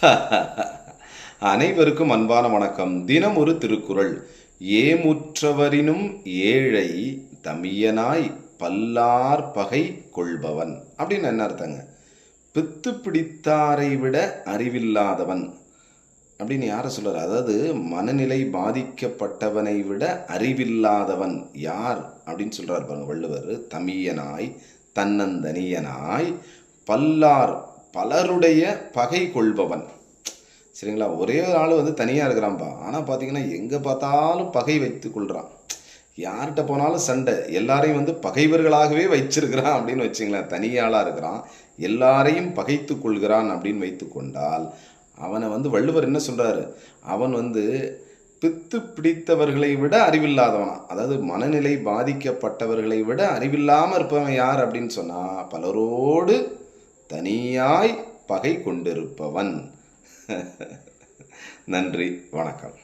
அனைவருக்கும் அன்பான வணக்கம். தினம் ஒரு திருக்குறள். ஏமுற்றவரினும் ஏழை தமியனாய் பல்லார் பகை கொள்பவன். அப்படின்னு என்ன அர்த்தங்க? பித்து பிடித்தாரை விட அறிவில்லாதவன். அப்படின்னு யாரை சொல்றாரு? அதாவது மனநிலை பாதிக்கப்பட்டவனை விட அறிவில்லாதவன் யார்? அப்படின்னு சொல்றாரு பாருங்க வள்ளுவர். தமியனாய் தன்னந்தனியனாய் பல்லார் பலருடைய பகை கொள்பவன். சரிங்களா? ஒரே ஒரு ஆள் வந்து தனியாக இருக்கிறான்ப்பா ஆனால் பார்த்தீங்கன்னா எங்கே பார்த்தாலும் பகை வைத்து கொள்கிறான் யார்கிட்ட போனாலும் சண்டை. எல்லாரையும் வந்து பகைவர்களாகவே வச்சிருக்கிறான் அப்படின்னு வச்சுங்களேன். தனியாளாக இருக்கிறான். எல்லாரையும் பகைத்து கொள்கிறான் அப்படின்னு வைத்து கொண்டால் அவனை வந்து வள்ளுவர் என்ன சொல்கிறாரு அவன் வந்து பித்து பிடித்தவர்களை விட அறிவில்லாதவனா அதாவது மனநிலை பாதிக்கப்பட்டவர்களை விட அறிவில்லாமல் இருப்பவன் யார் அப்படின்னு சொன்னால் பலரோடு தனியாய் பகை கொண்டிருப்பவன். நன்றி வணக்கம்.